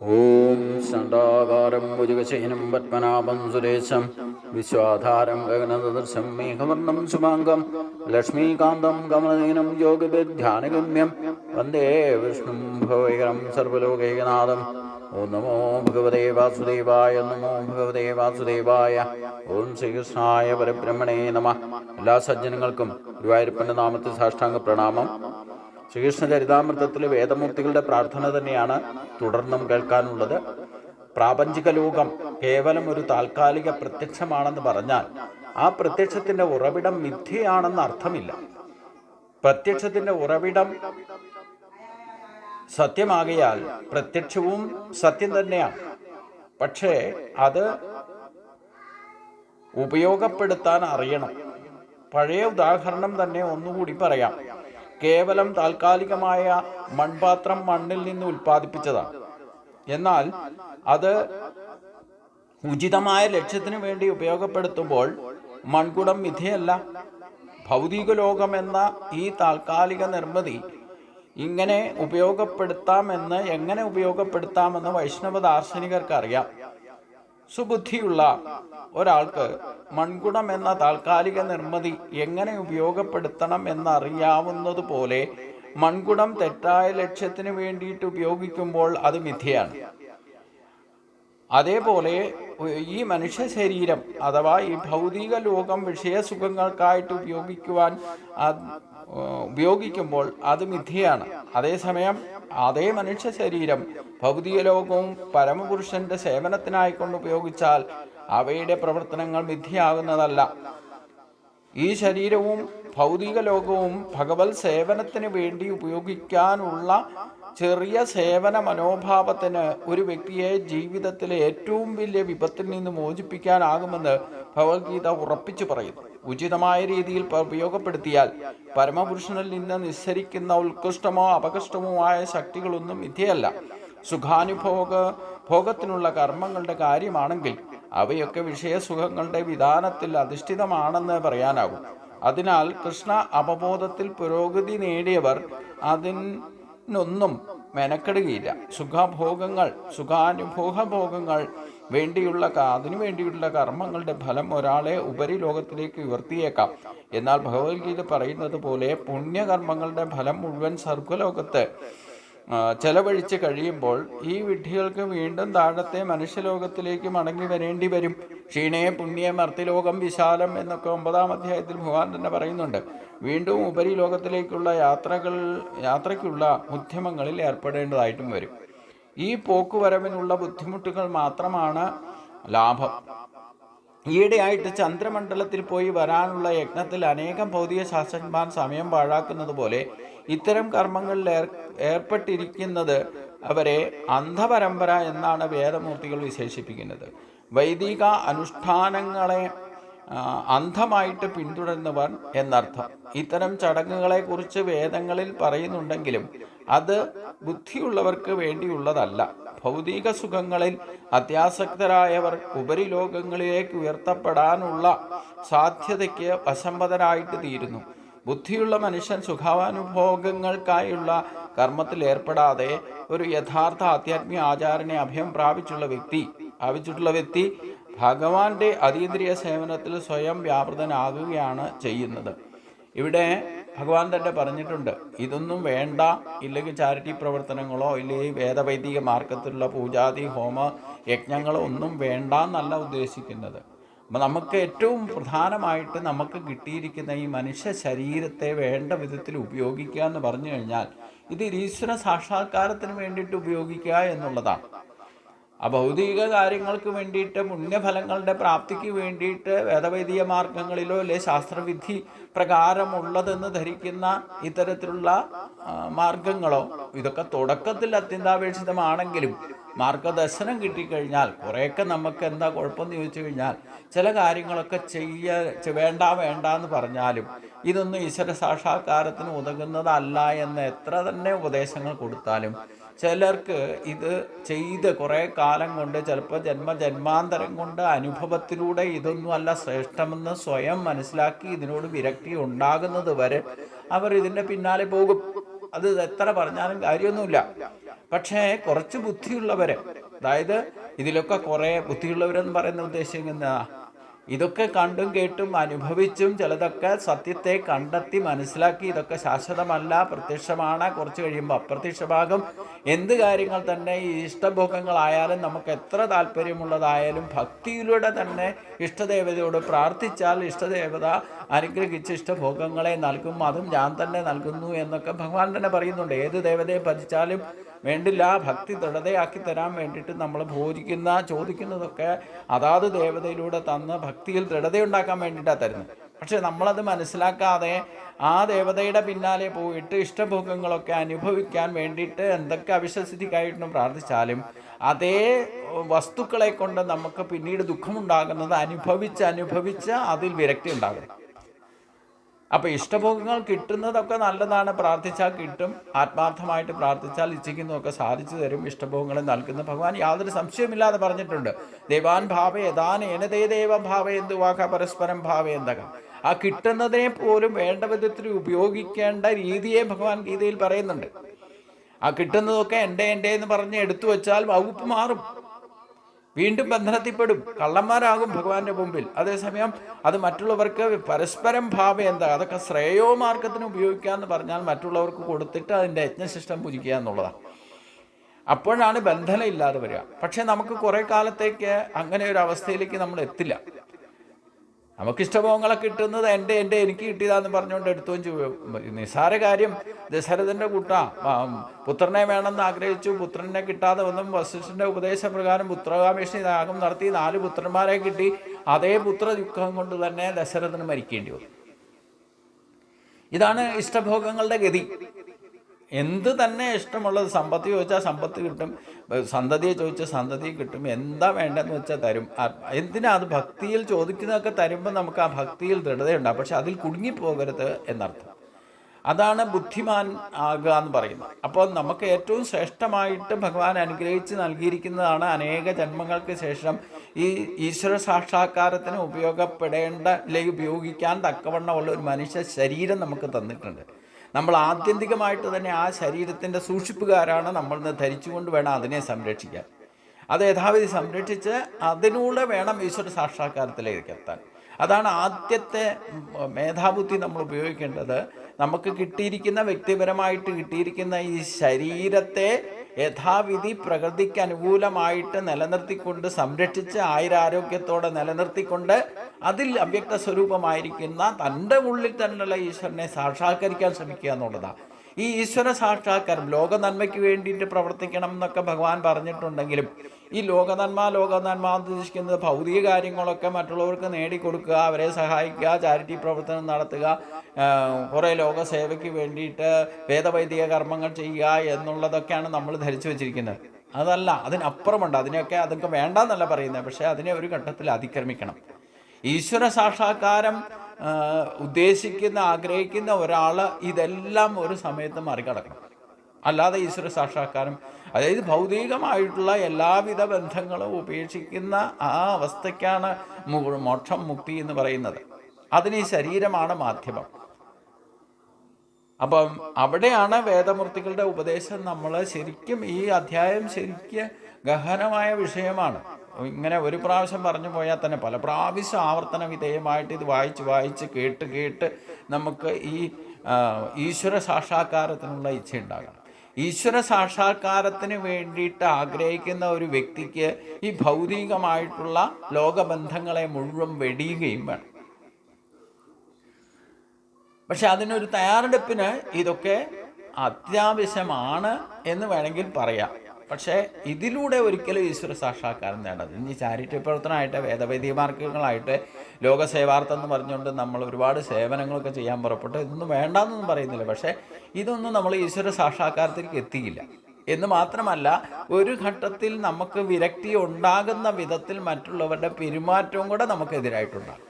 ഓം ശണ്ഡാകാരം ഭുജകശയനം പത്മനാഭം സുരേശം. വിശ്വാധാരം ഗഗനദർശം മേഘവർണം ശുഭാംഗം. ലക്ഷ്മീകാന്തം കമലനീനം യോഗവിധ്യാനഗമ്യം വന്ദേ വിഷ്ണും ഭവൈകരം സർവലോകൈകനാഥം. ഓം നമോ ഭഗവതേ വാസുദേവായ നമോ ഭഗവതേ വാസുദേവായ. ഓം ശ്രീകൃഷ്ണായ പരബ്രഹ്മണേ നമ. എല്ലാ സജ്ജനങ്ങൾക്കും ഗുരുവായൂരപ്പന്റെ നാമത്തിൽ സാഷ്ടാംഗ പ്രണാമം ശ്രീകൃഷ്ണ ചരിതാമൃതത്തിലെ വേദമൂർത്തികളുടെ പ്രാർത്ഥന തന്നെയാണ് തുടർന്നും കേൾക്കാനുള്ളത്. പ്രാപഞ്ചിക ലോകം കേവലം ഒരു താൽക്കാലിക പ്രത്യക്ഷമാണെന്ന് പറഞ്ഞാൽ ആ പ്രത്യക്ഷത്തിന്റെ ഉറവിടം മിഥ്യയാണെന്ന് അർത്ഥമില്ല. പ്രത്യക്ഷത്തിന്റെ ഉറവിടം സത്യമാകയാൽ പ്രത്യക്ഷവും സത്യം തന്നെയാണ്. പക്ഷേ അത് ഉപയോഗപ്പെടുത്താൻ അറിയണം. പഴയ ഉദാഹരണം തന്നെ ഒന്നുകൂടി പറയാം. കേവലം താൽക്കാലികമായ മൺപാത്രം മണ്ണിൽ നിന്ന് ഉൽപ്പാദിപ്പിച്ചതാണ് എന്നാൽ അത് ഉചിതമായ ലക്ഷ്യത്തിനു വേണ്ടി ഉപയോഗപ്പെടുത്തുമ്പോൾ മൺകുടം വിധിയല്ല. ഭൗതിക ലോകം എന്ന ഈ താൽക്കാലിക നിർമ്മിതി ഇങ്ങനെ ഉപയോഗപ്പെടുത്താമെന്ന് എങ്ങനെ ഉപയോഗപ്പെടുത്താമെന്ന് വൈഷ്ണവ ദാർശനികർക്ക് അറിയാം സുബുദ്ധിയുള്ള ഒരാൾക്ക് മൺകുടം എന്ന താൽക്കാലിക നിർമ്മിതി എങ്ങനെ ഉപയോഗപ്പെടുത്തണം എന്നറിയാവുന്നതുപോലെ മൺകുടം തെറ്റായ ലക്ഷ്യത്തിന് വേണ്ടിയിട്ട് ഉപയോഗിക്കുമ്പോൾ അത് മിഥ്യയാണ് അതേപോലെ ഈ മനുഷ്യ ശരീരം അഥവാ ഈ ഭൗതിക ലോകം വിഷയസുഖങ്ങൾക്കായിട്ട് ഉപയോഗിക്കുവാൻ ഉപയോഗിക്കുമ്പോൾ അത് മിഥ്യയാണ്. അതേസമയം അതേ മനുഷ്യ ശരീരം ഭൗതിക ലോകവും പരമപുരുഷന്റെ സേവനത്തിനായിക്കൊണ്ട് ഉപയോഗിച്ചാൽ അവയുടെ പ്രവർത്തനങ്ങൾ മിഥ്യയാകുന്നതല്ല. ഈ ശരീരവും ഭൗതിക ലോകവും ഭഗവത് സേവനത്തിന് വേണ്ടി ഉപയോഗിക്കാനുള്ള ചെറിയ സേവന മനോഭാവത്തിന് ഒരു വ്യക്തിയെ ജീവിതത്തിലെ ഏറ്റവും വലിയ വിപത്തിൽ നിന്ന് മോചിപ്പിക്കാനാകുമെന്ന് ഭഗവത്ഗീത ഉറപ്പിച്ചു പറയുന്നു. ഉചിതമായ രീതിയിൽ ഉപയോഗപ്പെടുത്തിയാൽ പരമപുരുഷനിൽ നിന്ന് നിസ്സരിക്കുന്ന ഉത്കൃഷ്ടമോ അപകൃഷ്ടമോ ആയ ശക്തികളൊന്നും വിധിയല്ല സുഖാനുഭോഗ ഭോഗത്തിനുള്ള കർമ്മങ്ങളുടെ കാര്യമാണെങ്കിൽ അവയൊക്കെ വിഷയസുഖങ്ങളുടെ വിധാനത്തിൽ അധിഷ്ഠിതമാണെന്ന് പറയാനാകും. അതിനാൽ കൃഷ്ണ അവബോധത്തിൽ പുരോഗതി നേടിയവർ അതിനൊന്നും മെനക്കെടുകയില്ല. സുഖഭോഗങ്ങൾ സുഖാനുഭോഗഭോഗങ്ങൾ വേണ്ടിയുള്ള അതിനു വേണ്ടിയുള്ള കർമ്മങ്ങളുടെ ഫലം ഒരാളെ ഉപരിലോകത്തിലേക്ക് ഉയർത്തിയേക്കാം. എന്നാൽ ഭഗവത്ഗീത പറയുന്നത് പോലെ പുണ്യകർമ്മങ്ങളുടെ ഫലം മുഴുവൻ സർഗലോകത്ത് ചെലവഴിച്ച് കഴിയുമ്പോൾ ഈ വിഡ്ഢികൾക്ക് വീണ്ടും താഴത്തെ മനുഷ്യലോകത്തിലേക്ക് മടങ്ങി വരേണ്ടി വരും. ക്ഷീണേ പുണ്യം അർത്ഥിലോകം വിശാലം എന്നൊക്കെ ഒമ്പതാം അധ്യായത്തിൽ ഭഗവാൻ തന്നെ പറയുന്നുണ്ട്. വീണ്ടും ഉപരിലോകത്തിലേക്കുള്ള യാത്രകൾ യാത്രയ്ക്കുള്ള ഉദ്യമങ്ങളിൽ ഏർപ്പെടേണ്ടതായിട്ടും വരും. ഈ പോക്കുവരവിനുള്ള ബുദ്ധിമുട്ടുകൾ മാത്രമാണ് ലാഭം. ഈയിടെയായിട്ട് ചന്ദ്രമണ്ഡലത്തിൽ പോയി വരാനുള്ള യജ്ഞത്തിൽ അനേകം ഭൗതിക ശാസ്ത്രജ്ഞന്മാർ സമയം പാഴാക്കുന്നത് പോലെ ഇത്തരം കർമ്മങ്ങളിൽ ഏർ ഏർപ്പെട്ടിരിക്കുന്നത് അവരെ അന്ധപരമ്പര എന്നാണ് വേദമൂർത്തികൾ വിശേഷിപ്പിക്കുന്നത്. വൈദിക അനുഷ്ഠാനങ്ങളെ അന്ധമായിട്ട് പിന്തുടരുന്നവർ എന്നർത്ഥം. ഇത്തരം ചടങ്ങുകളെ കുറിച്ച് വേദങ്ങളിൽ പറയുന്നുണ്ടെങ്കിലും അത് ബുദ്ധിയുള്ളവർക്ക് വേണ്ടിയുള്ളതല്ല. ഭൗതിക സുഖങ്ങളിൽ അത്യാസക്തരായവർ ഉപരിലോകങ്ങളിലേക്ക് ഉയർത്തപ്പെടാനുള്ള സാധ്യതയ്ക്ക് വശംബതരായിട്ട് തീരുന്നു. ബുദ്ധിയുള്ള മനുഷ്യൻ സുഖാനുഭോഗങ്ങൾക്കായുള്ള കർമ്മത്തിൽ ഏർപ്പെടാതെ ഒരു യഥാർത്ഥ ആധ്യാത്മിക ആചാരനെ അഭയം പ്രാപിച്ചുള്ള വ്യക്തി പ്രാപിച്ചിട്ടുള്ള വ്യക്തി ഭഗവാന്റെ അതീന്ദ്രിയ സേവനത്തിൽ സ്വയം വ്യാപൃതനാകുകയാണ് ചെയ്യുന്നത്. ഇവിടെ ഭഗവാൻ തന്നെ പറഞ്ഞിട്ടുണ്ട് ഇതൊന്നും വേണ്ട. ഇല്ലെങ്കിൽ ചാരിറ്റി പ്രവർത്തനങ്ങളോ ഇല്ലെങ്കിൽ വേദവൈദിക മാർഗത്തിലുള്ള പൂജാതി ഹോമ യജ്ഞങ്ങളോ ഒന്നും വേണ്ട എന്നല്ല ഉദ്ദേശിക്കുന്നത്. അപ്പം നമുക്ക് ഏറ്റവും പ്രധാനമായിട്ട് നമുക്ക് കിട്ടിയിരിക്കുന്ന ഈ മനുഷ്യ ശരീരത്തെ വേണ്ട വിധത്തിൽ ഉപയോഗിക്കുക എന്ന് പറഞ്ഞു കഴിഞ്ഞാൽ ഇത് ഈശ്വര സാക്ഷാത്കാരത്തിന് വേണ്ടിയിട്ട് ഉപയോഗിക്കുക എന്നുള്ളതാണ്. ആ ഭൗതിക കാര്യങ്ങൾക്ക് വേണ്ടിയിട്ട് പുണ്യഫലങ്ങളുടെ പ്രാപ്തിക്ക് വേണ്ടിയിട്ട് വേദവൈദിക മാർഗങ്ങളിലോ അല്ലെ ശാസ്ത്രവിധി പ്രകാരമുള്ളതെന്ന് ധരിക്കുന്ന ഇത്തരത്തിലുള്ള മാർഗങ്ങളോ ഇതൊക്കെ തുടക്കത്തിൽ അത്യന്താപേക്ഷിതമാണെങ്കിലും മാർഗദർശനം കിട്ടിക്കഴിഞ്ഞാൽ കുറേയൊക്കെ നമുക്ക് എന്താ കുഴപ്പമെന്ന് ചോദിച്ചു കഴിഞ്ഞാൽ ചില കാര്യങ്ങളൊക്കെ ചെയ്യ വേണ്ട വേണ്ട എന്ന് പറഞ്ഞാലും ഇതൊന്നും ഈശ്വര സാക്ഷാത്കാരത്തിന് ഉതകുന്നതല്ല എന്ന് എത്ര തന്നെ ഉപദേശങ്ങൾ കൊടുത്താലും ചിലർക്ക് ഇത് ചെയ്ത് കുറേ കാലം കൊണ്ട് ചിലപ്പോൾ ജന്മ ജന്മാന്തരം കൊണ്ട് അനുഭവത്തിലൂടെ ഇതൊന്നും അല്ല ശ്രേഷ്ഠമെന്ന് സ്വയം മനസ്സിലാക്കി ഇതിനോട് വിരക്തി ഉണ്ടാകുന്നത് വരെ അവർ ഇതിന്റെ പിന്നാലെ പോകും. അത് എത്ര പറഞ്ഞാലും കാര്യമൊന്നുമില്ല. പക്ഷേ കുറച്ച് ബുദ്ധിയുള്ളവരെ അതായത് ഇതിലൊക്കെ കുറേ ബുദ്ധിയുള്ളവരെന്ന് പറയുന്ന ഉദ്ദേശിക്കുന്ന ഇതൊക്കെ കണ്ടും കേട്ടും അനുഭവിച്ചും ചിലതൊക്കെ സത്യത്തെ കണ്ടെത്തി മനസ്സിലാക്കി. ഇതൊക്കെ ശാശ്വതമല്ല പ്രത്യക്ഷമാണ്. കുറച്ച് കഴിയുമ്പോൾ അപ്രത്യക്ഷമാകും. എന്ത് കാര്യങ്ങൾ തന്നെ ഈ ഇഷ്ടഭോഗങ്ങളായാലും നമുക്ക് എത്ര താല്പര്യമുള്ളതായാലും ഭക്തിയിലൂടെ തന്നെ ഇഷ്ടദേവതയോട് പ്രാർത്ഥിച്ചാൽ ഇഷ്ടദേവത അനുഗ്രഹിച്ച് ഇഷ്ടഭോഗങ്ങളെ നൽകും. അതും ഞാൻ തന്നെ നൽകുന്നു എന്നൊക്കെ ഭഗവാൻ തന്നെ പറയുന്നുണ്ട്. ഏത് ദേവതയെ ഭജിച്ചാലും വേണ്ടില്ല ഭക്തി ദൃഢതയാക്കി തരാൻ വേണ്ടിയിട്ട് നമ്മൾ ഭോജിക്കുന്ന ചോദിക്കുന്നതൊക്കെ അതാത് ദേവതയിലൂടെ തന്ന് ഭക്തിയിൽ ദൃഢതയുണ്ടാക്കാൻ വേണ്ടിയിട്ടാണ് തരുന്നത്. പക്ഷെ നമ്മളത് മനസ്സിലാക്കാതെ ആ ദേവതയുടെ പിന്നാലെ പോയിട്ട് ഇഷ്ടഭോഗങ്ങളൊക്കെ അനുഭവിക്കാൻ വേണ്ടിയിട്ട് എന്തൊക്കെ അവിശ്വസിക്കായിട്ടും പ്രാർത്ഥിച്ചാലും അതേ വസ്തുക്കളെ കൊണ്ട് നമുക്ക് പിന്നീട് ദുഃഖമുണ്ടാകുന്നത് അനുഭവിച്ച് അനുഭവിച്ച് അതിൽ വിരക്തി ഉണ്ടാകും അപ്പോൾ ഇഷ്ടഭോഗങ്ങൾ കിട്ടുന്നതൊക്കെ നല്ലതാണ്. പ്രാർത്ഥിച്ചാൽ കിട്ടും. ആത്മാർത്ഥമായിട്ട് പ്രാർത്ഥിച്ചാൽ ഇച്ഛിക്കുന്നതൊക്കെ സാധിച്ചു തരും. ഇഷ്ടഭോഗങ്ങളെ നൽകുന്ന ഭഗവാൻ യാതൊരു സംശയമില്ലാതെ പറഞ്ഞിട്ടുണ്ട്. ദേവാൻ ഭാവ യഥാൻ എനതേ ദേവ ഭാവ എന്ത് വാക്ക പരസ്പരം ഭാവ എന്തൊക്കെ ആ കിട്ടുന്നതിനെ പോലും വേണ്ട വിധത്തിൽ ഉപയോഗിക്കേണ്ട രീതിയെ ഭഗവാൻ ഗീതയിൽ പറയുന്നുണ്ട്. ആ കിട്ടുന്നതൊക്കെ എന്റെ എന്റെ എന്ന് പറഞ്ഞ് എടുത്തു വെച്ചാൽ വകുപ്പ് മാറും. വീണ്ടും ബന്ധനത്തിൽപ്പെടും. കള്ളന്മാരാകും ഭഗവാന്റെ മുമ്പിൽ. അതേസമയം അത് മറ്റുള്ളവർക്ക് പരസ്പരം ഭാവ എന്താ? അതൊക്കെ ശ്രേയോ മാർഗത്തിന് ഉപയോഗിക്കുക എന്ന് പറഞ്ഞാൽ മറ്റുള്ളവർക്ക് കൊടുത്തിട്ട് അതിന്റെ യജ്ഞശിഷ്ടം പൂജിക്കുക എന്നുള്ളതാണ് അപ്പോഴാണ് ബന്ധനം ഇല്ലാതെ വരിക. പക്ഷേ നമുക്ക് കുറേ കാലത്തേക്ക് അങ്ങനെ ഒരു അവസ്ഥയിലേക്ക് നമ്മൾ എത്തില്ല. നമുക്ക് ഇഷ്ടഭോഗങ്ങളെ കിട്ടുന്നത് എന്റെ എന്റെ എനിക്ക് കിട്ടിയതാന്ന് പറഞ്ഞുകൊണ്ട് എടുത്തുകയും ചെയ്യും നിസ്സാര കാര്യം ദശരഥന്റെ കുട്ട പുത്രനെ വേണമെന്ന് ആഗ്രഹിച്ചു പുത്രനെ കിട്ടാതെ വന്നും. വസിഷ്ഠന്റെ ഉപദേശപ്രകാരം പുത്രകാമേഷണി യാഗം നടത്തി നാല് പുത്രന്മാരെ കിട്ടി. അതേ പുത്ര ദുഃഖം കൊണ്ട് തന്നെ ദശരഥന് മരിക്കേണ്ടി വന്നു. ഇതാണ് ഇഷ്ടഭോഗങ്ങളുടെ ഗതി. എന്ത് തന്നെ ഇഷ്ടമുള്ളത് സമ്പത്ത് ചോദിച്ചാൽ സമ്പത്ത് കിട്ടും സന്തതിയെ ചോദിച്ചാൽ സന്തതി കിട്ടും എന്താ വേണ്ടതെന്ന് വെച്ചാൽ തരും. എന്തിനാ അത് ഭക്തിയിൽ ചോദിക്കുന്നതൊക്കെ തരുമ്പോൾ നമുക്ക് ആ ഭക്തിയിൽ ദൃഢതയുണ്ടാകും പക്ഷെ അതിൽ കുടുങ്ങിപ്പോകരുത് എന്നർത്ഥം. അതാണ് ബുദ്ധിമാൻ ആകുക എന്ന് പറയുന്നത്. അപ്പോൾ നമുക്ക് ഏറ്റവും ശ്രേഷ്ഠമായിട്ട് ഭഗവാൻ അനുഗ്രഹിച്ച് നൽകിയിരിക്കുന്നതാണ് അനേക ജന്മങ്ങൾക്ക് ശേഷം ഈ ഈശ്വര സാക്ഷാത്കാരത്തിന് ഉപയോഗപ്പെടേണ്ട അല്ലെങ്കിൽ ഉപയോഗിക്കാൻ തക്കവണ്ണമുള്ള ഒരു മനുഷ്യ ശരീരം നമുക്ക് തന്നിട്ടുണ്ട്. നമ്മൾ ആത്യന്തികമായിട്ട് തന്നെ ആ ശരീരത്തിന്റെ സൂക്ഷിപ്പുകാരാണ് നമ്മൾ ഇന്ന് ധരിച്ചുകൊണ്ട് വേണം അതിനെ സംരക്ഷിക്കാൻ. അത് യഥാവിധി സംരക്ഷിച്ച് അതിലൂടെ വേണം ഈശ്വര സാക്ഷാത്കാരത്തിലേക്ക് എത്താൻ. അതാണ് ആദ്യത്തെ മേധാബുദ്ധി നമ്മൾ ഉപയോഗിക്കേണ്ടത്. നമുക്ക് കിട്ടിയിരിക്കുന്ന വ്യക്തിപരമായിട്ട് കിട്ടിയിരിക്കുന്ന ഈ ശരീരത്തെ യഥാവിധി പ്രകൃതിക്ക് അനുകൂലമായിട്ട് നിലനിർത്തിക്കൊണ്ട് സംരക്ഷിച്ച് ആയിരാരോഗ്യത്തോടെ നിലനിർത്തിക്കൊണ്ട് അതിൽ അവ്യക്ത സ്വരൂപമായിരിക്കുന്ന തന്റെ ഉള്ളിൽ തന്നെയുള്ള ഈശ്വരനെ സാക്ഷാത്കരിക്കാൻ ശ്രമിക്കുക എന്നുള്ളതാണ്. ഈ ഈശ്വര സാക്ഷാത്കാരം ലോക നന്മയ്ക്ക് വേണ്ടിയിട്ട് പ്രവർത്തിക്കണം എന്നൊക്കെ ഭഗവാൻ പറഞ്ഞിട്ടുണ്ടെങ്കിലും ഈ ലോക നന്മ ലോക നന്മ എന്ന് ഉദ്ദേശിക്കുന്നത് ഭൗതിക കാര്യങ്ങളൊക്കെ മറ്റുള്ളവർക്ക് നേടിക്കൊടുക്കുക അവരെ സഹായിക്കുക ചാരിറ്റി പ്രവർത്തനം നടത്തുക കുറേ കുറേ ലോകസേവയ്ക്ക് വേണ്ടിയിട്ട് വേദവൈദിക കർമ്മങ്ങൾ ചെയ്യുക എന്നുള്ളതൊക്കെയാണ് നമ്മൾ ധരിച്ചു വെച്ചിരിക്കുന്നത്. അതല്ല അതിനപ്പുറമുണ്ട്. അതിനെയൊക്കെ അതൊക്കെ വേണ്ടെന്നല്ല പറയുന്നത്. പക്ഷേ അതിനെ ഒരു ഘട്ടത്തിൽ അതിക്രമിക്കണം. ഈശ്വര സാക്ഷാത്കാരം ഉദ്ദേശിക്കുന്ന ആഗ്രഹിക്കുന്ന ഒരാൾ ഇതെല്ലാം ഒരു സമയത്ത് മറികടക്കണം. അല്ലാതെ ഈശ്വര സാക്ഷാത്കാരം അതായത് ഭൗതികമായിട്ടുള്ള എല്ലാവിധ ബന്ധങ്ങളും ഉപേക്ഷിക്കുന്ന ആ അവസ്ഥയ്ക്കാണ് മോക്ഷം മുക്തി എന്ന് പറയുന്നത്. അതിന് ഈ ശരീരമാണ് മാധ്യമം. അപ്പം അവിടെയാണ് വേദമൂർത്തികളുടെ ഉപദേശം നമ്മൾ ശരിക്കും ഈ അധ്യായം ശരിക്കും ഗഹനമായ വിഷയമാണ്. ഇങ്ങനെ ഒരു പ്രാവശ്യം പറഞ്ഞു പോയാൽ തന്നെ പല പ്രാവശ്യം ആവർത്തന വിധേയമായിട്ട് ഇത് വായിച്ച് വായിച്ച് കേട്ട് കേട്ട് നമുക്ക് ഈ ഈശ്വര സാക്ഷാത്കാരത്തിനുള്ള ഇച്ഛ ഉണ്ടാകണം. ഈശ്വര സാക്ഷാത്കാരത്തിന് വേണ്ടിയിട്ട് ആഗ്രഹിക്കുന്ന ഒരു വ്യക്തിക്ക് ഈ ഭൗതികമായിട്ടുള്ള ലോകബന്ധങ്ങളെ മുഴുവൻ വെടിയുകയും വേണം. പക്ഷെ അതിനൊരു തയ്യാറെടുപ്പിന് ഇതൊക്കെ അത്യാവശ്യമാണ് എന്ന് വേണമെങ്കിൽ പറയാം. പക്ഷേ ഇതിലൂടെ ഒരിക്കലും ഈശ്വര സാക്ഷാത്കാരം നേടാം ഇനി ചാരിറ്റി പ്രവർത്തനമായിട്ട് വേദവൈദിക മാർഗങ്ങളായിട്ട് ലോകസേവാർത്ഥം എന്ന് പറഞ്ഞുകൊണ്ട് നമ്മൾ ഒരുപാട് സേവനങ്ങളൊക്കെ ചെയ്യാൻ പുറപ്പെട്ടു ഇതൊന്നും വേണ്ടാന്നൊന്നും പറയുന്നില്ല. പക്ഷേ ഇതൊന്നും നമ്മൾ ഈശ്വര സാക്ഷാത്കാരത്തിലേക്ക് എത്തിയില്ല. എന്ന് മാത്രമല്ല ഒരു ഘട്ടത്തിൽ നമുക്ക് വിരക്തി ഉണ്ടാകുന്ന വിധത്തിൽ മറ്റുള്ളവരുടെ പെരുമാറ്റവും കൂടെ നമുക്കെതിരായിട്ടുണ്ടാകും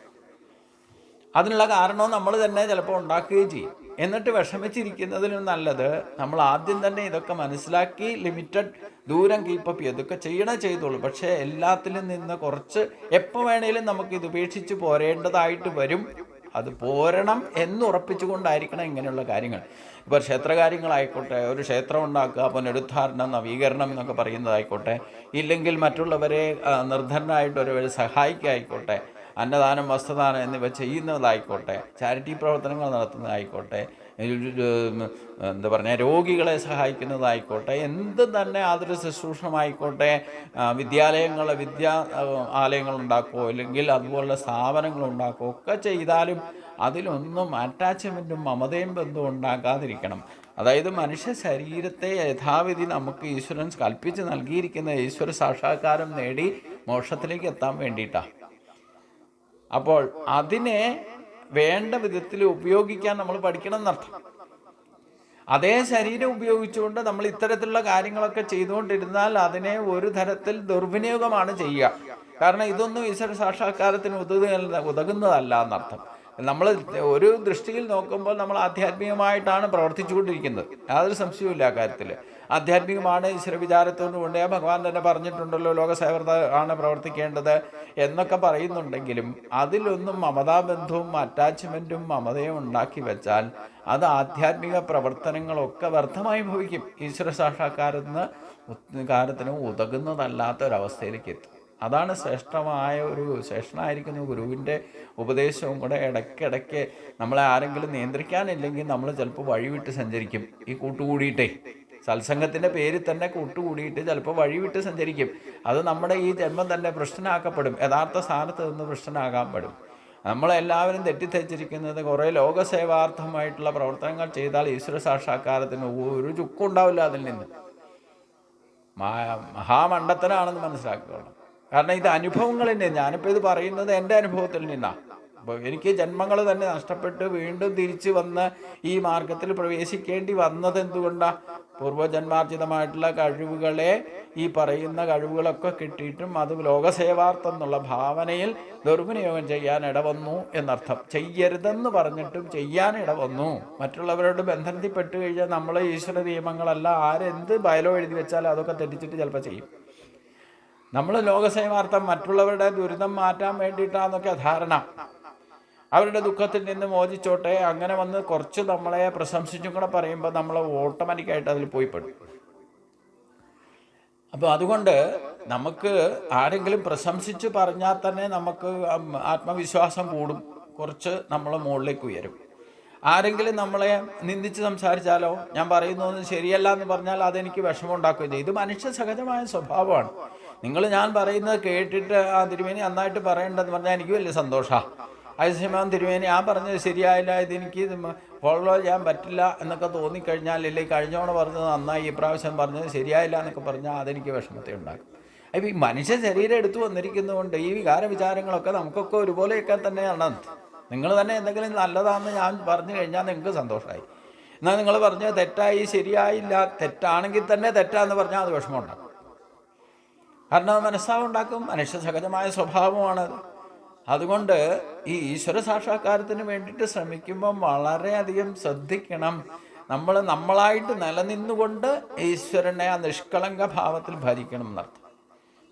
അതിനുള്ള കാരണവും നമ്മൾ തന്നെ ചിലപ്പോൾ ഉണ്ടാക്കുകയും ചെയ്യും. എന്നിട്ട് വിഷമിച്ചിരിക്കുന്നതിലും നല്ലത് നമ്മൾ ആദ്യം തന്നെ ഇതൊക്കെ മനസ്സിലാക്കി ലിമിറ്റഡ് ദൂരം കീപ്പപ്പ് ചെയ്യും. ഇതൊക്കെ ചെയ്യണേ ചെയ്തോളൂ പക്ഷേ എല്ലാത്തിലും നിന്ന് കുറച്ച് എപ്പോൾ വേണേലും നമുക്ക് ഇത് ഉപേക്ഷിച്ച് പോരേണ്ടതായിട്ട് വരും. അത് പോരണം എന്നുറപ്പിച്ചുകൊണ്ടായിരിക്കണം ഇങ്ങനെയുള്ള കാര്യങ്ങൾ. ഇപ്പോൾ ക്ഷേത്രകാര്യങ്ങളായിക്കോട്ടെ ഒരു ക്ഷേത്രം ഉണ്ടാക്കുക പുനരുദ്ധാരണം നവീകരണം എന്നൊക്കെ പറയുന്നതായിക്കോട്ടെ ഇല്ലെങ്കിൽ മറ്റുള്ളവരെ ആ, ഒരുവരെ സഹായിക്കായിക്കോട്ടെ അന്നദാനം വസ്ത്രദാനം എന്നിവ ചെയ്യുന്നതായിക്കോട്ടെ ചാരിറ്റി പ്രവർത്തനങ്ങൾ നടത്തുന്നതായിക്കോട്ടെ എന്താ പറഞ്ഞാൽ രോഗികളെ സഹായിക്കുന്നതായിക്കോട്ടെ എന്ത് തന്നെ അതൊരു ശുശ്രൂഷമായിക്കോട്ടെ ആ, വിദ്യാലയങ്ങൾ വിദ്യാ ആലയങ്ങൾ ഉണ്ടാക്കുകയോ അല്ലെങ്കിൽ അതുപോലുള്ള സ്ഥാപനങ്ങൾ ഉണ്ടാക്കുകയോ ഒക്കെ ചെയ്താലും അതിലൊന്നും അറ്റാച്ച്മെന്റും മമതയും ബന്ധവും ഉണ്ടാക്കാതിരിക്കണം അതായത് മനുഷ്യ ശരീരത്തെ യഥാവിധി നമുക്ക് ഈശ്വരൻ കൽപ്പിച്ച് നൽകിയിരിക്കുന്ന ഈശ്വര സാക്ഷാത്കാരം നേടി മോക്ഷത്തിലേക്ക് എത്താൻ വേണ്ടിയിട്ടാണ് അപ്പോൾ അതിനെ വേണ്ട വിധത്തിൽ ഉപയോഗിക്കാൻ നമ്മൾ പഠിക്കണം എന്നർത്ഥം. അതേ ശരീരം ഉപയോഗിച്ചുകൊണ്ട് നമ്മൾ ഇത്തരത്തിലുള്ള കാര്യങ്ങളൊക്കെ ചെയ്തുകൊണ്ടിരുന്നാൽ അതിനെ ഒരു തരത്തിൽ ദുർവിനിയോഗമാണ് ചെയ്യുക. കാരണം ഇതൊന്നും ഈശ്വര സാക്ഷാത്കാരത്തിന് ഉതകുന്ന ഉതകുന്നതല്ല എന്നർത്ഥം. നമ്മൾ ഒരു ദൃഷ്ടിയിൽ നോക്കുമ്പോൾ നമ്മൾ ആധ്യാത്മികമായിട്ടാണ് പ്രവർത്തിച്ചുകൊണ്ടിരിക്കുന്നത്. യാതൊരു സംശയവുമില്ല ആ കാര്യത്തിൽ. ആധ്യാത്മികമാണ് ഈശ്വര വിചാരത്തോടുകൊണ്ട് ഭഗവാൻ തന്നെ പറഞ്ഞിട്ടുണ്ടല്ലോ ലോകസേവർത്ത ആണ് പ്രവർത്തിക്കേണ്ടത് എന്നൊക്കെ പറയുന്നുണ്ടെങ്കിലും അതിലൊന്നും മമതാബന്ധവും അറ്റാച്ച്മെന്റും മമതയും ഉണ്ടാക്കി വെച്ചാൽ അത് ആധ്യാത്മിക പ്രവർത്തനങ്ങളൊക്കെ വ്യർത്ഥമായി ഭവിക്കും. ഈശ്വര സാക്ഷാത്കാരത്തിന് കാരത്തിന് ഉതകുന്നതല്ലാത്ത ഒരവസ്ഥയിലേക്ക് എത്തും. അതാണ് ശ്രേഷ്ഠമായ ഒരു ശ്രേഷ്ഠനായിരിക്കുന്ന ഗുരുവിന്റെ ഉപദേശവും കൂടെ ഇടയ്ക്കിടയ്ക്ക് നമ്മളെ ആരെങ്കിലും നിയന്ത്രിക്കാനില്ലെങ്കിൽ നമ്മൾ ചിലപ്പോൾ വഴിവിട്ട് സഞ്ചരിക്കും. ഈ കൂട്ടുകൂടിയിട്ടേ. സത്സംഗത്തിന്റെ പേരിൽ തന്നെ കൂട്ടുകൂടിയിട്ട് ചിലപ്പോൾ വഴിവിട്ട് സഞ്ചരിക്കും. അത് നമ്മുടെ ഈ ജന്മം തന്നെ പ്രശ്നനാക്കപ്പെടും യഥാർത്ഥ സ്ഥാനത്ത് നിന്ന് പ്രശ്നനാകാൻ പെടും. നമ്മളെല്ലാവരും തെറ്റിദ്ധരിച്ചിരിക്കുന്നത് കുറേ ലോകസേവാർത്ഥമായിട്ടുള്ള പ്രവർത്തനങ്ങൾ ചെയ്താൽ ഈശ്വര സാക്ഷാത്കാരത്തിന് ഒരു ചുക്കും ഉണ്ടാവില്ല അതിൽ നിന്ന്. മഹാമണ്ഡത്തനാണെന്ന് മനസ്സിലാക്കണം കാരണം ഇത് അനുഭവങ്ങൾ തന്നെ ഞാനിപ്പോൾ ഇത് പറയുന്നത് എന്റെ അനുഭവത്തിൽ നിന്നാണ് അപ്പോൾ എനിക്ക് ജന്മങ്ങൾ തന്നെ നഷ്ടപ്പെട്ട് വീണ്ടും തിരിച്ചു വന്ന് ഈ മാർഗത്തിൽ പ്രവേശിക്കേണ്ടി വന്നത് എന്തുകൊണ്ടാണ് പൂർവജന്മാർജിതമായിട്ടുള്ള കഴിവുകളെ ഈ പറയുന്ന കഴിവുകളൊക്കെ കിട്ടിയിട്ടും അത് ലോകസേവാർത്ഥം എന്നുള്ള ഭാവനയിൽ ദുർവിനിയോഗം ചെയ്യാൻ ഇടവന്നു എന്നർത്ഥം. ചെയ്യരുതെന്ന് പറഞ്ഞിട്ടും ചെയ്യാൻ ഇടവന്നു. മറ്റുള്ളവരോട് ബന്ധനത്തിൽ പെട്ട് കഴിഞ്ഞാൽ നമ്മൾ ഈശ്വര നിയമങ്ങളല്ല ആരെന്ത് ബയലോ എഴുതി വെച്ചാലും അതൊക്കെ തെറ്റിച്ചിട്ട് ചിലപ്പോൾ ചെയ്യും. നമ്മൾ ലോകസേവാർത്ഥം മറ്റുള്ളവരുടെ ദുരിതം മാറ്റാൻ വേണ്ടിയിട്ടാന്നൊക്കെ ധാരണ. അവരുടെ ദുഃഖത്തിൽ നിന്ന് മോചിച്ചോട്ടെ. അങ്ങനെ വന്ന് കുറച്ച് നമ്മളെ പ്രശംസിച്ചും കൂടെ പറയുമ്പോൾ നമ്മൾ ഓട്ടോമാറ്റിക്കായിട്ട് അതിൽ പോയി പെടും. അപ്പോൾ അതുകൊണ്ട് നമുക്ക് ആരെങ്കിലും പ്രശംസിച്ച് പറഞ്ഞാൽ തന്നെ നമുക്ക് ആത്മവിശ്വാസം കൂടും. കുറച്ച് നമ്മൾ മുകളിലേക്ക് ഉയരും. ആരെങ്കിലും നമ്മളെ നിന്ദിച്ച് സംസാരിച്ചാലോ ഞാൻ പറയുന്നതൊന്നും ശരിയല്ല എന്ന് പറഞ്ഞാൽ അതെനിക്ക് വിഷമം ഉണ്ടാക്കുകയും ചെയ്യും. ഇത് മനുഷ്യ സഹജമായ സ്വഭാവമാണ്. നിങ്ങൾ ഞാൻ പറയുന്നത് കേട്ടിട്ട് ആ തിരുമേനി നന്നായിട്ട് പറയേണ്ടതെന്ന് പറഞ്ഞാൽ എനിക്ക് വലിയ സന്തോഷമാണ് അതേസമയം തിരുമേനി ആ പറഞ്ഞത് ശരിയായില്ല ഇത് ഫോളോ ചെയ്യാൻ പറ്റില്ല എന്നൊക്കെ തോന്നിക്കഴിഞ്ഞാൽ ഇല്ലേ കഴിഞ്ഞോണം പറഞ്ഞത് നന്നായി ഈ പ്രാവശ്യം പറഞ്ഞത് ശരിയായില്ല എന്നൊക്കെ പറഞ്ഞാൽ അതെനിക്ക് വിഷമത്തെ ഉണ്ടാക്കും. അപ്പോൾ ഈ മനുഷ്യ ശരീരം എടുത്തു വന്നിരിക്കുന്നതുകൊണ്ട് ഈ വികാര വിചാരങ്ങളൊക്കെ നമുക്കൊക്കെ ഒരുപോലെയൊക്കെ തന്നെയാണ്. നിങ്ങൾ തന്നെ എന്തെങ്കിലും നല്ലതാണെന്ന് ഞാൻ പറഞ്ഞു കഴിഞ്ഞാൽ നിങ്ങൾക്ക് സന്തോഷമായി എന്നാൽ നിങ്ങൾ പറഞ്ഞത് തെറ്റായി ശരിയായില്ല തെറ്റാണെങ്കിൽ തന്നെ തെറ്റാന്ന് പറഞ്ഞാൽ അത് വിഷമമുണ്ടാക്കും. കാരണം മനസ്സാവുണ്ടാക്കും മനുഷ്യ സഹജമായ സ്വഭാവമാണത് അതുകൊണ്ട് ഈ ഈശ്വര സാക്ഷാത്കാരത്തിന് വേണ്ടിയിട്ട് ശ്രമിക്കുമ്പം വളരെയധികം ശ്രദ്ധിക്കണം. നമ്മൾ നമ്മളായിട്ട് നിലനിന്നുകൊണ്ട് ഈശ്വരനെ ആ നിഷ്കളങ്ക ഭാവത്തിൽ ഭരിക്കണം എന്നർത്ഥം.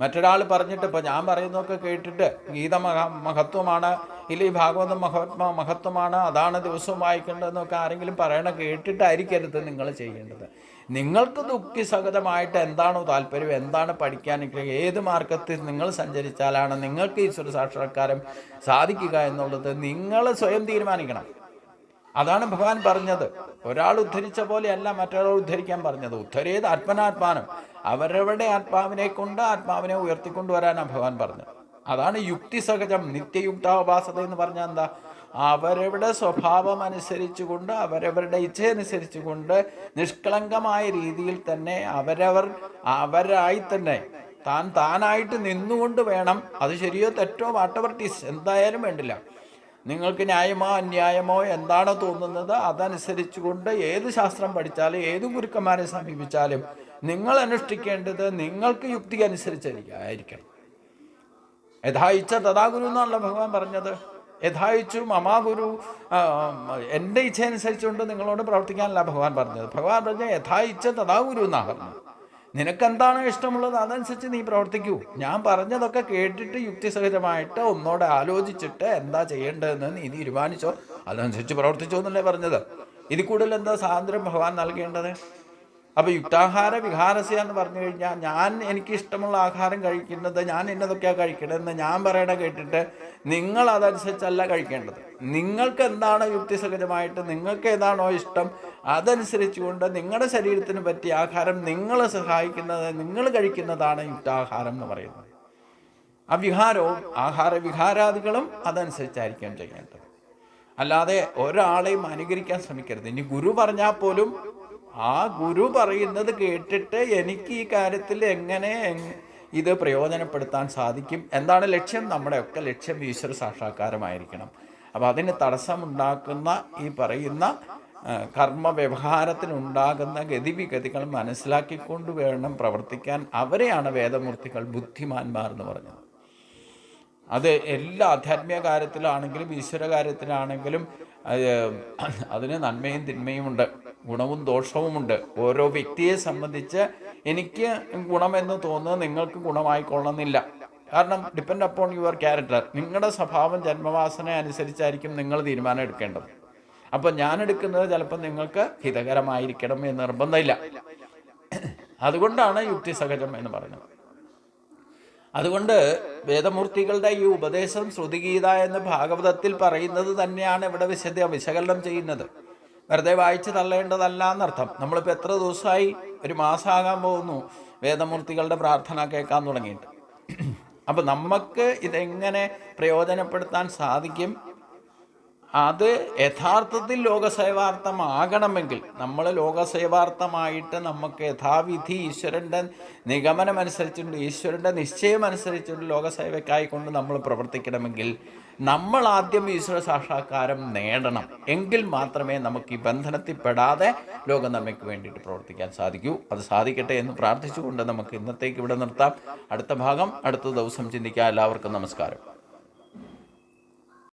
മറ്റൊരാൾ പറഞ്ഞിട്ട് ഇപ്പോൾ ഞാൻ പറയുന്നതൊക്കെ കേട്ടിട്ട് ഗീത മഹ മഹത്വമാണ് ഇല്ലെങ്കിൽ ഭാഗവത മഹത്വ മഹത്വമാണ് അതാണ് ദിവസവും വായിക്കേണ്ടതെന്നൊക്കെ ആരെങ്കിലും പറയണ കേട്ടിട്ടായിരിക്കരുത് നിങ്ങൾ ചെയ്യേണ്ടത്. നിങ്ങൾക്ക് ദുഃഖിസഹതമായിട്ട് എന്താണോ താല്പര്യം? എന്താണ് പഠിക്കാൻ ഏത് മാർഗത്തിൽ നിങ്ങൾ സഞ്ചരിച്ചാലാണ് നിങ്ങൾക്ക് ഈശ്വര സാക്ഷാത്കാരം സാധിക്കുക എന്നുള്ളത് നിങ്ങൾ സ്വയം തീരുമാനിക്കണം. അതാണ് ഭഗവാൻ പറഞ്ഞത്. ഒരാൾ ഉദ്ധരിച്ച പോലെ പോലെയല്ല മറ്റൊരാൾ ഉദ്ധരിക്കാൻ പറഞ്ഞത്. ഉദ്ധരേത് ആത്മനാത്മാനം. അവരവരുടെ ആത്മാവിനെ കൊണ്ട് ആത്മാവിനെ ഉയർത്തിക്കൊണ്ടുവരാനാണ് ഭഗവാൻ പറഞ്ഞത്. അതാണ് യുക്തിസഹജം നിത്യയുക്താവഭാസത എന്ന് പറഞ്ഞാൽ എന്താ? അവരവരുടെ സ്വഭാവം അനുസരിച്ചുകൊണ്ട് അവരവരുടെ ഇച്ഛ അനുസരിച്ചുകൊണ്ട് നിഷ്കളങ്കമായ രീതിയിൽ തന്നെ അവരവർ അവരായി തന്നെ താൻ താനായിട്ട് നിന്നുകൊണ്ട് വേണം അത് ശരിയോ തെറ്റോ വാട്ടവർട്ടീസ് എന്തായാലും വേണ്ടില്ല. നിങ്ങൾക്ക് ന്യായമോ അന്യായമോ എന്താണോ തോന്നുന്നത് അതനുസരിച്ചുകൊണ്ട് ഏത് ശാസ്ത്രം പഠിച്ചാലും ഏത് ഗുരുക്കന്മാരെ സമീപിച്ചാലും നിങ്ങൾ അനുഷ്ഠിക്കേണ്ടത് നിങ്ങൾക്ക് യുക്തി അനുസരിച്ചായിരിക്കണം യഥാ ഇച്ഛ തഥാ ഗുരു എന്നാണല്ലോ ഭഗവാൻ പറഞ്ഞത്. യഥായിച്ചു മമാഗുരു എന്റെ ഇച്ഛയനുസരിച്ചുകൊണ്ട് നിങ്ങളോട് പ്രവർത്തിക്കാനല്ല ഭഗവാൻ പറഞ്ഞത്. ഭഗവാൻ പറഞ്ഞ യഥായിച്ച തഥാ ഗുരു എന്നാണ് നിനക്കെന്താണോ ഇഷ്ടമുള്ളത് അതനുസരിച്ച് നീ പ്രവർത്തിക്കൂ. ഞാൻ പറഞ്ഞതൊക്കെ കേട്ടിട്ട് യുക്തിസഹിതമായിട്ട് ഒന്നോടെ ആലോചിച്ചിട്ട് എന്താ ചെയ്യേണ്ടതെന്ന് നീ തീരുമാനിച്ചോ? അതനുസരിച്ച് പ്രവർത്തിച്ചോ എന്നല്ലേ പറഞ്ഞത്. ഇതിൽ കൂടുതൽ എന്താ സ്വാതന്ത്ര്യം ഭഗവാൻ നൽകേണ്ടത്? അപ്പോൾ യുക്താഹാര വിഹാരസ്യ എന്ന് പറഞ്ഞു കഴിഞ്ഞാൽ ഞാൻ എനിക്ക് ഇഷ്ടമുള്ള ആഹാരം കഴിക്കുന്നത് ഞാൻ ഇന്നതൊക്കെയാണ് കഴിക്കണമെന്ന് ഞാൻ പറയണ കേട്ടിട്ട് നിങ്ങൾ അതനുസരിച്ചല്ല കഴിക്കേണ്ടത്. നിങ്ങൾക്ക് എന്താണോ യുക്തിസഹജമായിട്ട് നിങ്ങൾക്ക് ഏതാണോ ഇഷ്ടം അതനുസരിച്ചുകൊണ്ട് നിങ്ങളുടെ ശരീരത്തിന് പറ്റിയ ആഹാരം നിങ്ങളെ സഹായിക്കുന്നത് നിങ്ങൾ കഴിക്കുന്നതാണ് യുക്താഹാരം എന്ന് പറയുന്നത്. ആ വിഹാരവും ആഹാര വിഹാരാദികളും അതനുസരിച്ചായിരിക്കും ചെയ്യേണ്ടത്. അല്ലാതെ ഒരാളെയും അനുകരിക്കാൻ ശ്രമിക്കരുത്. ഇനി ഗുരു പറഞ്ഞാൽ പോലും ആ ഗുരു പറയുന്നത് കേട്ടിട്ട് എനിക്ക് ഈ കാര്യത്തിൽ എങ്ങനെ എങ് ഇത് പ്രയോജനപ്പെടുത്താൻ സാധിക്കും എന്താണ് ലക്ഷ്യം. നമ്മുടെയൊക്കെ ലക്ഷ്യം ഈശ്വര സാക്ഷാത്കാരമായിരിക്കണം. അപ്പോൾ അതിന് തടസ്സമുണ്ടാക്കുന്ന ഈ പറയുന്ന കർമ്മ വ്യവഹാരത്തിനുണ്ടാകുന്ന ഗതിവിഗതികൾ മനസ്സിലാക്കിക്കൊണ്ട് വേണം പ്രവർത്തിക്കാൻ. അവരെയാണ് വേദമൂർത്തികൾ ബുദ്ധിമാന്മാർ എന്ന് പറഞ്ഞത്. അത് എല്ലാ ആധ്യാത്മിക കാര്യത്തിലാണെങ്കിലും ഈശ്വര കാര്യത്തിലാണെങ്കിലും അത് അതിന് നന്മയും തിന്മയും ഉണ്ട് ഗുണവും ദോഷവുമുണ്ട്. ഓരോ വ്യക്തിയെ സംബന്ധിച്ച് എനിക്ക് ഗുണമെന്ന് തോന്നുന്നത് നിങ്ങൾക്ക് ഗുണമായിക്കൊള്ളണമെന്നില്ല കാരണം ഡിപ്പെൻഡ് അപ്പോൺ യുവർ ക്യാരക്ടർ നിങ്ങളുടെ സ്വഭാവം ജന്മവാസന അനുസരിച്ചായിരിക്കും നിങ്ങൾ തീരുമാനം എടുക്കേണ്ടത്. അപ്പം ഞാൻ എടുക്കുന്നത് ചിലപ്പോൾ നിങ്ങൾക്ക് ഹിതകരമായിരിക്കണം എന്ന് നിർബന്ധമില്ല. അതുകൊണ്ടാണ് യുക്തിസഹജം എന്ന് പറയുന്നത്. അതുകൊണ്ട് വേദമൂർത്തികളുടെ ഈ ഉപദേശം ശ്രുതിഗീത എന്ന് ഭാഗവതത്തിൽ പറയുന്നത് തന്നെയാണ് ഇവിടെ വിശദ വിശകലനം ചെയ്യുന്നത്. വെറുതെ വായിച്ച് തള്ളേണ്ടതല്ല എന്നർത്ഥം നമ്മളിപ്പോൾ എത്ര ദിവസമായി ഒരു മാസമാകാൻ പോകുന്നു വേദമൂർത്തികളുടെ പ്രാർത്ഥന കേൾക്കാൻ തുടങ്ങിയിട്ട്. അപ്പം നമുക്ക് ഇതെങ്ങനെ പ്രയോജനപ്പെടുത്താൻ സാധിക്കും? അത് യഥാർത്ഥത്തിൽ ലോകസേവാർത്ഥമാകണമെങ്കിൽ നമ്മൾ ലോകസേവാർത്ഥമായിട്ട് നമുക്ക് യഥാവിധി ഈശ്വരന്റെ നിഗമനമനുസരിച്ചുകൊണ്ട് ഈശ്വരന്റെ നിശ്ചയം അനുസരിച്ചുകൊണ്ട് ലോകസേവയ്ക്കായി കൊണ്ട് നമ്മൾ പ്രവർത്തിക്കണമെങ്കിൽ നമ്മൾ ആദ്യം ഈശ്വര സാക്ഷാത്കാരം നേടണം. എങ്കിൽ മാത്രമേ നമുക്ക് ഈ ബന്ധനത്തിൽ പെടാതെ ലോകം നമ്മയ്ക്ക് വേണ്ടിയിട്ട് പ്രവർത്തിക്കാൻ സാധിക്കൂ. അത് സാധിക്കട്ടെ എന്ന് പ്രാർത്ഥിച്ചുകൊണ്ട് നമുക്ക് ഇന്നത്തേക്ക് ഇവിടെ നിർത്താം. അടുത്ത ഭാഗം അടുത്ത ദിവസം ചിന്തിക്കാം. എല്ലാവർക്കും നമസ്കാരം.